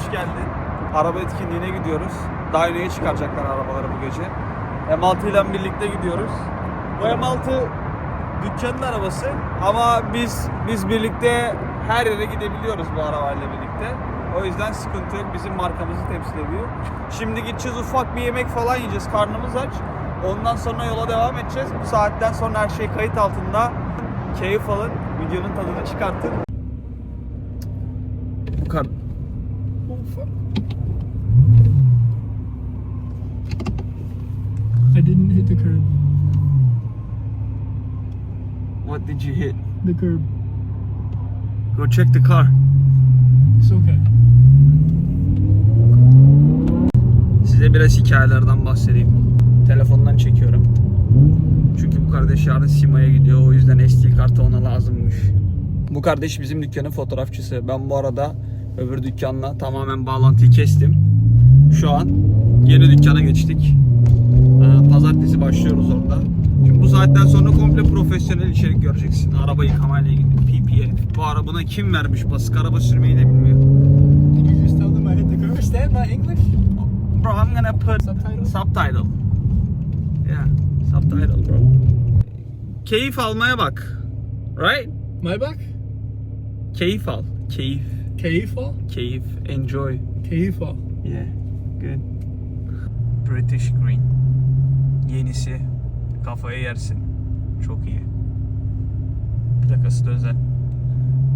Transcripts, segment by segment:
hoş geldin. Araba etkinliğine gidiyoruz. Dyno'ya çıkaracaklar arabaları bu gece. M6 ile birlikte gidiyoruz. Bu M6 dükkanın arabası ama biz biz birlikte her yere gidebiliyoruz bu arabayla birlikte. O yüzden sıkıntı yok. Bizim markamızı temsil ediyor. Şimdi gideceğiz ufak bir yemek falan yiyeceğiz. Karnımız aç. Ondan sonra yola devam edeceğiz. Bu saatten sonra her şey kayıt altında. Keyif alın. Videonun tadını çıkartın. Bu kar... I didn't hit the curb. What did you hit? The curb. Go check the car. It's okay. Size biraz hikayelerden bahsedeyim. Telefondan çekiyorum. Çünkü bu kardeş yarın Sima'ya gidiyor. O yüzden SD kartı ona lazımmış. Bu kardeş bizim dükkanın fotoğrafçısı. Ben bu arada öbür dükkanla tamamen bağlantıyı kestim. Şu an yeni dükkana geçtik. Pazartesi başlıyoruz orada. Şimdi bu saatten sonra komple profesyonel içerik göreceksin. Araba yıkamayla ilgili PPF. Bu arabana kim vermiş basık araba sürmeyi de bilmiyor. Did you just tell them I hit the curb? Understand my English? Bro, I'm gonna put Subtitle? subtitle. Yeah, subtitle bro. Keyif almaya bak. Right? My back? Keyif al. Keyif. Keyif al? Keyif. Enjoy. Keyif al. Yeah. Good. British Green. Yenisi. Kafaya yersin. Çok iyi. Plakası da özel.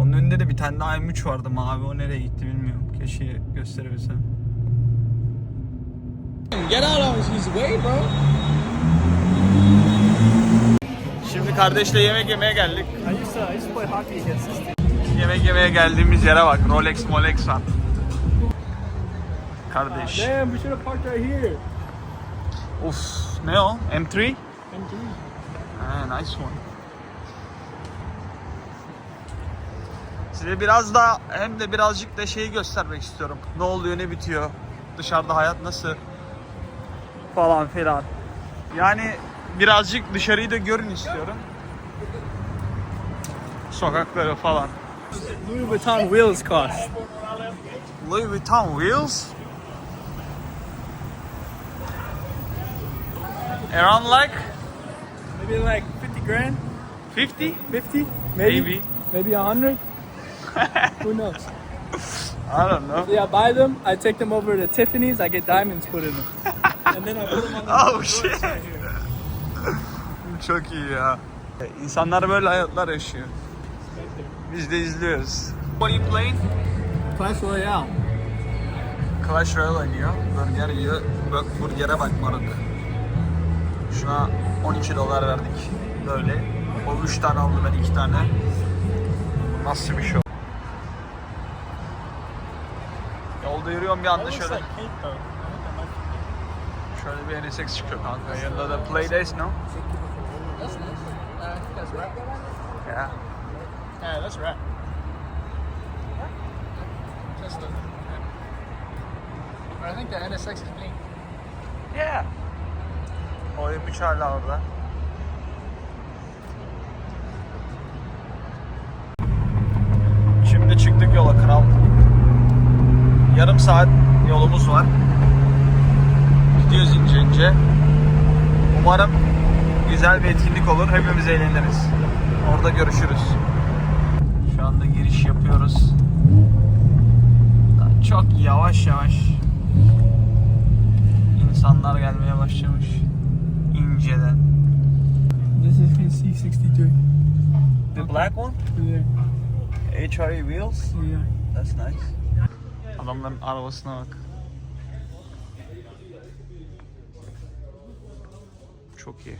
Onun önünde de bir tane daha M3 vardı mavi. O nereye gitti bilmiyorum. Keşke gösterebilsem. Get out of his way, bro. Şimdi kardeşle yemek yemeye geldik. Yemek yemeye geldiğimiz yere bak. Rolex Molex var. Kardeş. Damn, we should have parked right here. Uf. Ne o? M3? M3. Ha, nice one. Size biraz da hem de birazcık da şeyi göstermek istiyorum. Ne oluyor, ne bitiyor? Dışarıda hayat nasıl? Falan filan. Yani birazcık dışarıyı da görün istiyorum. Sokakları falan. Louis Vuitton wheels cost. Louis Vuitton wheels. Around like Maybe like 50 grand? 50? 50? Maybe. Maybe 100? Who knows? I don't know. Yeah, I buy them. I take them over to Tiffany's. I get diamonds put in them. and then I put them on the Oh shit. Çok iyi ya. İnsanlar böyle hayatlar yaşıyor. Biz de izliyoruz. What are you playing? Clash Royale. Clash Royale oynuyor. Burger yiyor. Bak burgere bak moruk. Şuna 12 dolar verdik. Böyle. O 3 tane aldı ben 2 tane. Nasıl bir şey? Yolda yürüyorum bir anda şöyle. Şöyle bir NSX çıkıyor kanka. Yanında da no? Think that's right. Yeah. Yeah, that's right. Just. But I think the NSX is clean. Yeah. O M3 hala orada. Şimdi çıktık yola kral. Yarım saat yolumuz var. Gidiyoruz ince ince. Umarım güzel bir etkinlik olur. Hepimiz eğleniriz. Orada görüşürüz. Şu anda giriş yapıyoruz. Çok yavaş yavaş insanlar gelmeye başlamış. İnceden. This is his C63. The black one? Yeah. HRE wheels? Yeah. That's nice. Adamların arabasına bak. Çok iyi.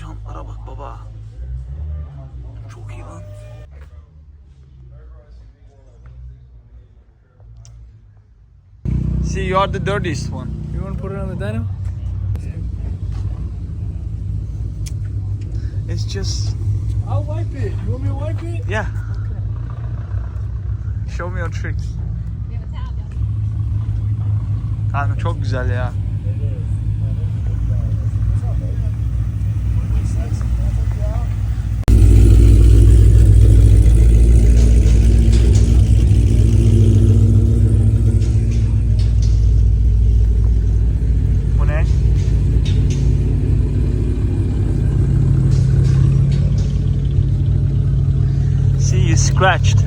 Jantlara bak baba. Çok iyi lan. See, you are the dirtiest one. You want to put it on the dyno? It's just, I'll wipe it. You want me to wipe it? yeah. Okay. Show me your tricks. Kanka çok güzel ya. Scratched.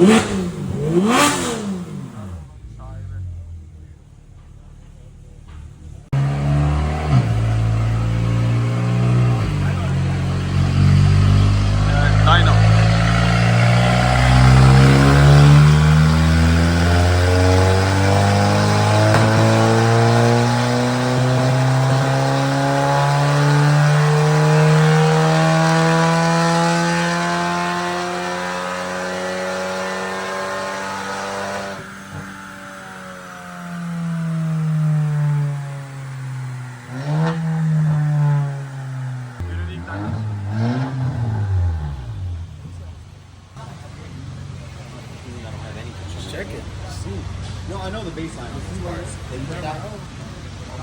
Mm-hmm.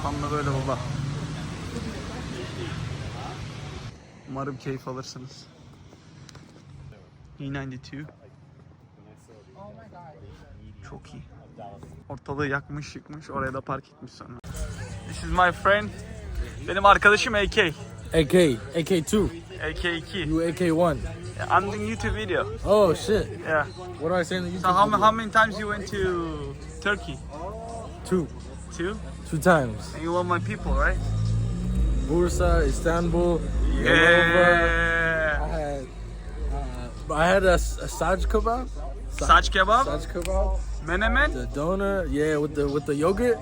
Tam da böyle baba. Umarım keyif alırsınız. E92. Çok iyi. Ortalığı yakmış yıkmış. Oraya da park etmiş sonra. This is my friend. Benim arkadaşım AK. AK, AK2, AK2. you AK1. I'm doing YouTube video. Oh shit! Yeah. What do I say in the YouTube? So how, video? how many times you went to Turkey? Two, Two? two times. And you love my people, right? Bursa, Istanbul, Yalova. I had, uh, I had a, a Saj kebab. Saç kebab, Saj kebab. menemen. The donor, yeah, with the with the yogurt.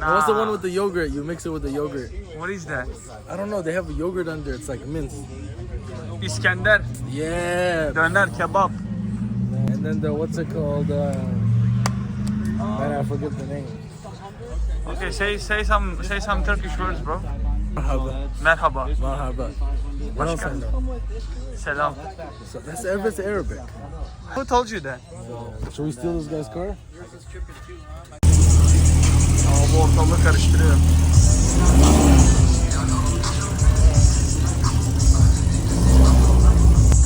What's the one with the yogurt? You mix it with the yogurt. What is that? I don't know. They have a yogurt under. It's like mint. İskender, Yeah. döner, kebap. And then the what's it called? Uh, man, I forget the name. Okay, say say some say some Turkish words, bro. Merhaba, else I know? selam. So that's that's Arabic. Who told you that? Should we steal this guy's car? Ama bu ortalığı karıştırıyor.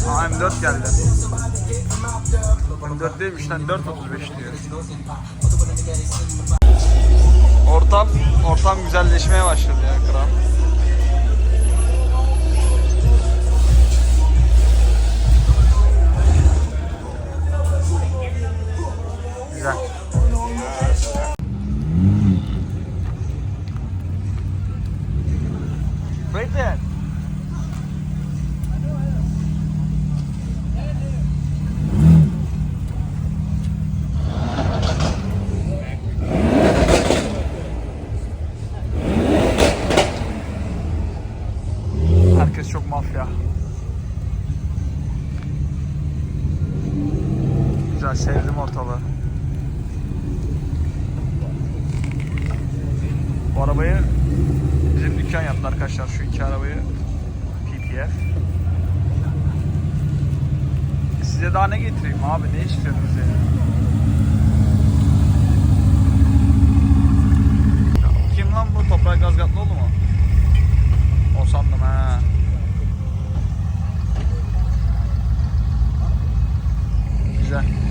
Aa M4 geldi. M4 değilmiş lan 4.35 diyor. Ortam, ortam güzelleşmeye başladı ya kral. Güzel. Right there. Herkes çok mafya. Güzel sevdim ortalığı. Bu arabayı bizim dükkan yaptı arkadaşlar şu iki arabayı PPF. Size daha ne getireyim abi ne istiyorsunuz ya? Ya Kim lan bu Toprak Gazgatlıoğlu mu? O sandım ha. Güzel.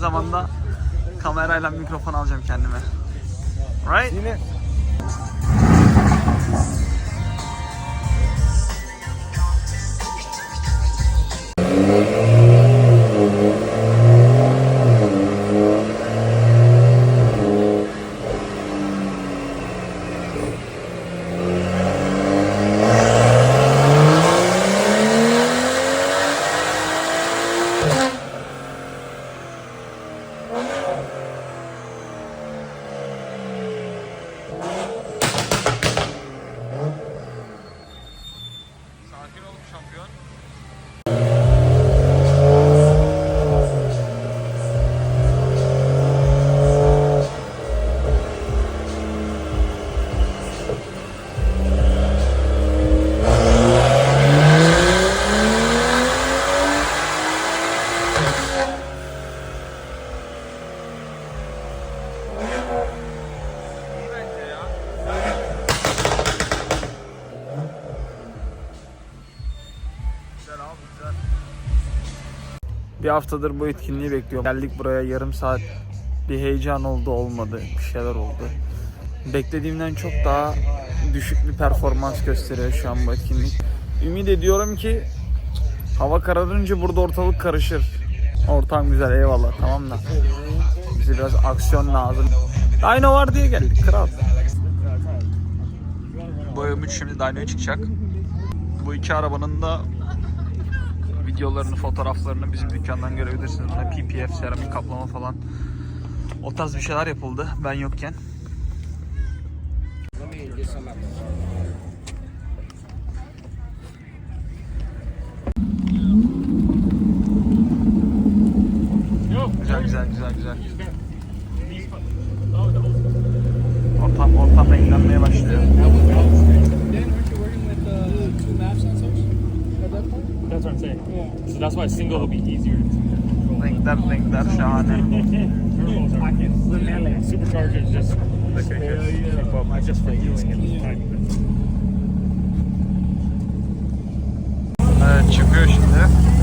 zamanda kamerayla mikrofon alacağım kendime. Right? Yine Bir haftadır bu etkinliği bekliyorum. Geldik buraya yarım saat bir heyecan oldu olmadı. Bir şeyler oldu. Beklediğimden çok daha düşük bir performans gösteriyor şu an bu etkinlik. Ümit ediyorum ki hava kararınca burada ortalık karışır. Ortam güzel eyvallah tamam da. Bize biraz aksiyon lazım. Dino var diye geldik kral. Bu Ümit şimdi Dino'ya çıkacak. Bu iki arabanın da videolarını, fotoğraflarını bizim dükkandan görebilirsiniz. Buna PPF, seramik kaplama falan. O tarz bir şeyler yapıldı ben yokken. Güzel güzel güzel güzel. Ortam ortam renklenmeye başlıyor. Dan, aren't you working with uh, two map sensors at that point? That's what I'm saying. So that's why single will be easier to control. Renkler renkler şahane. Turbos are supercharger is just keep up just for healing and timing. Evet çıkıyor şimdi.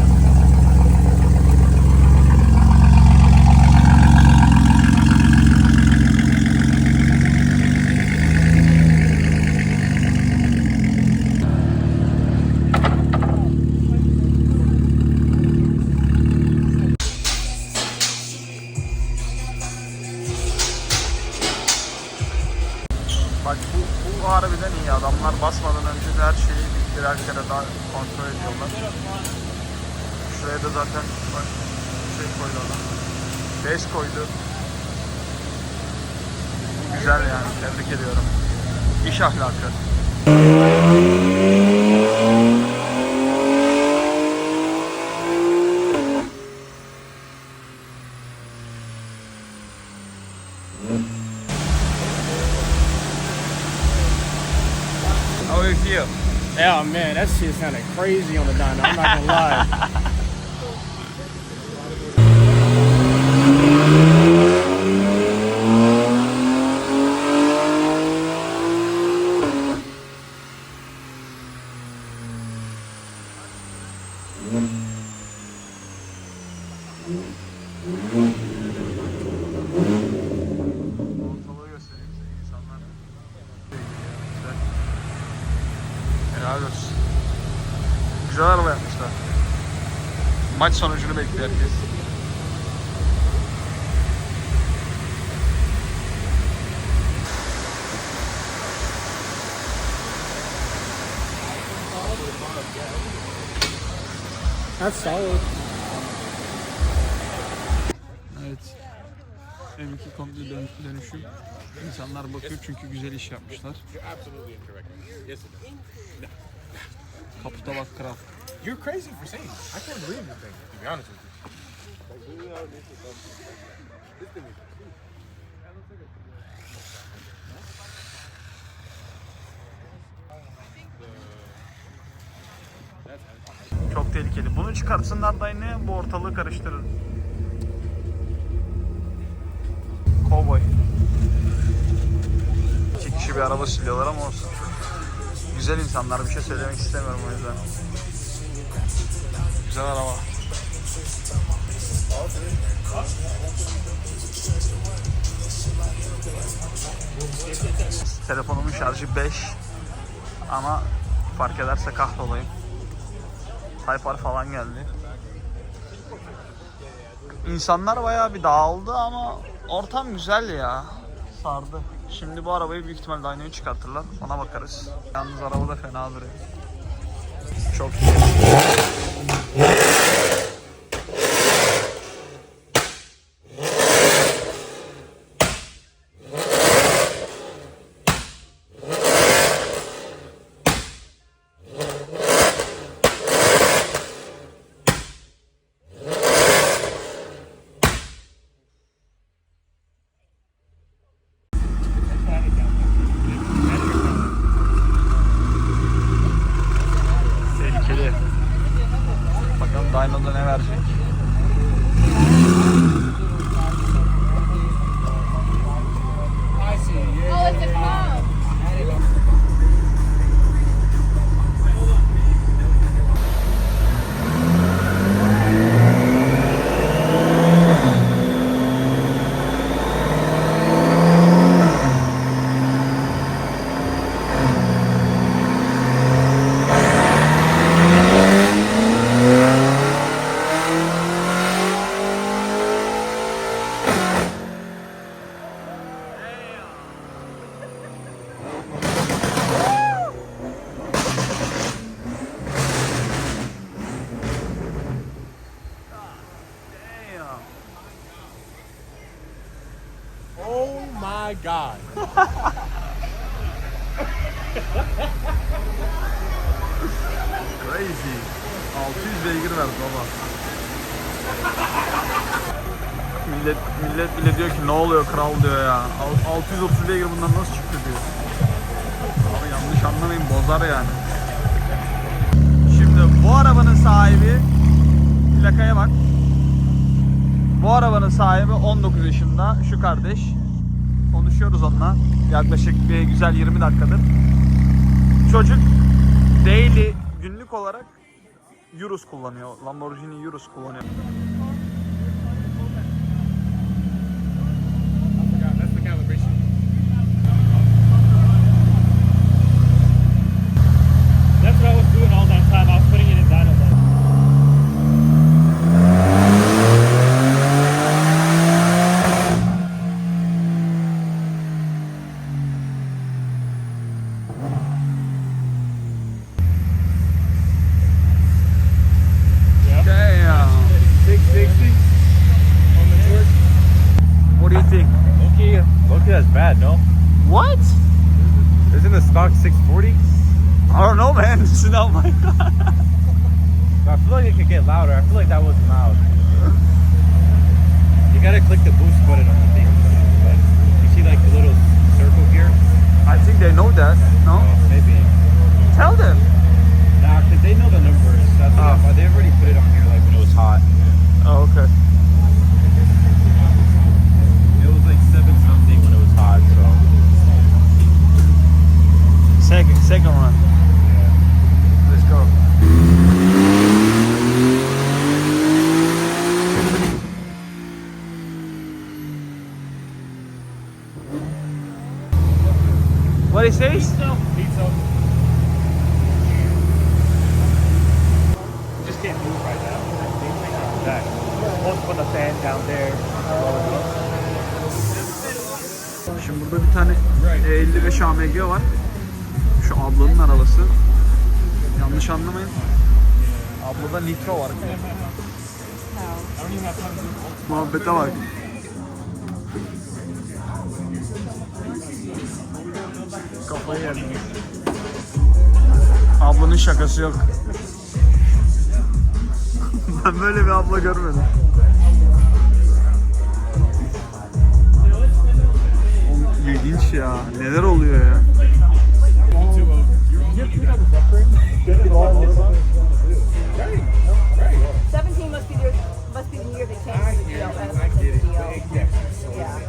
Birer kere daha kontrol ediyorlar. Şuraya da zaten bak şey koydu adam. Bez koydu. Bu güzel yani. Tebrik ediyorum. İş ahlakı. How you Yeah, man, that shit sounded crazy on the dyno. I'm not gonna lie. Maç sonucunu bekliyor herkes. That's solid. Evet. M2 komple dön- dönüşüm. İnsanlar bakıyor çünkü güzel iş yapmışlar. Kaputa bak kral. You're crazy for saying. I can't believe this thing. To be honest with you. Çok tehlikeli. Bunu çıkartsınlar da yine bu ortalığı karıştırır. Cowboy. İki kişi bir araba siliyorlar ama olsun. Güzel insanlar bir şey söylemek istemiyorum o yüzden. Güzel araba. Telefonumun şarjı 5 ama fark ederse kahrolayım. Type-R falan geldi. İnsanlar bayağı bir dağıldı ama ortam güzel ya. Sardı. Şimdi bu arabayı büyük ihtimalle Dyno'yu çıkartırlar. Ona bakarız. Yalnız araba da fena duruyor. Çok iyi. Yeah. Oh my god. Crazy. 600 beygir verdi baba. millet, millet bile diyor ki ne oluyor kral diyor ya. Al- 630 beygir bundan nasıl çıktı diyor. Abi yanlış anlamayın bozar yani. Şimdi bu arabanın sahibi plakaya bak. Bu arabanın sahibi 19 yaşında şu kardeş. Konuşuyoruz onunla. Yaklaşık bir güzel 20 dakikadır. Çocuk daily günlük olarak Urus kullanıyor. Lamborghini Urus kullanıyor. Stock 640? I don't know, man. This is not my car. I feel like it could get louder. I feel like that wasn't loud. You gotta click the boost button on the thing. Like, you see like the little circle here? I think they know that. No? Oh, maybe. Tell them. Nah, cause they know the numbers. That's Oh. they already put it on here like when it was hot. Oh, okay. Second, second run. yeah. Let's go. What it says? Pizza. Pizza. Just can't move right now. Back. Supposed to put the fan down there. Şimdi burada bir tane E55 AMG var. Şu ablanın arabası. Yanlış anlamayın. Ablada nitro var. Muhabbete bak. Kafayı yedim. Ablanın şakası yok. ben böyle bir abla görmedim. Oğlum İlginç ya. Neler oluyor ya? Seventeen must be the must be the year they changed the deal. as opposed to the deal. Yeah.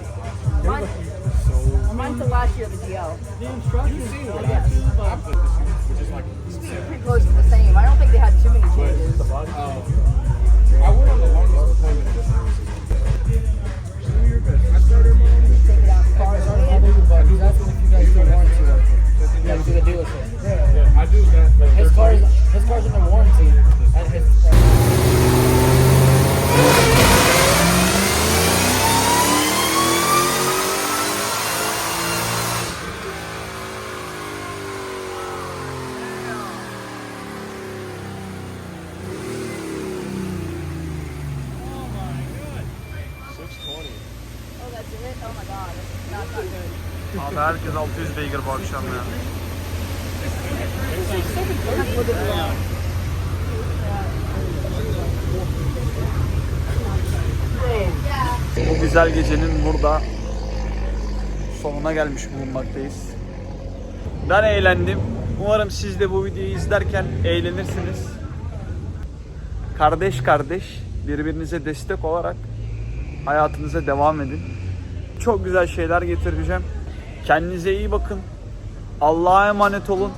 Mine, mine's the last year of the deal. Yes. Used to be pretty close to the same. I don't think they had too many changes. Take it out the car. He's asking if you guys do warranty work. Yeah, to the dealership. Yeah, beygir bu akşam ya. Bu güzel gecenin burada sonuna gelmiş bulunmaktayız. Ben eğlendim. Umarım siz de bu videoyu izlerken eğlenirsiniz. kardeş kardeş birbirinize destek olarak hayatınıza devam edin. Çok güzel şeyler getireceğim. Kendinize iyi bakın. Allah'a emanet olun.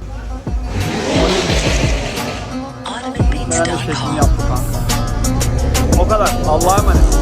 Ben de şeklini yaptı kanka. O kadar. Allah'a emanet.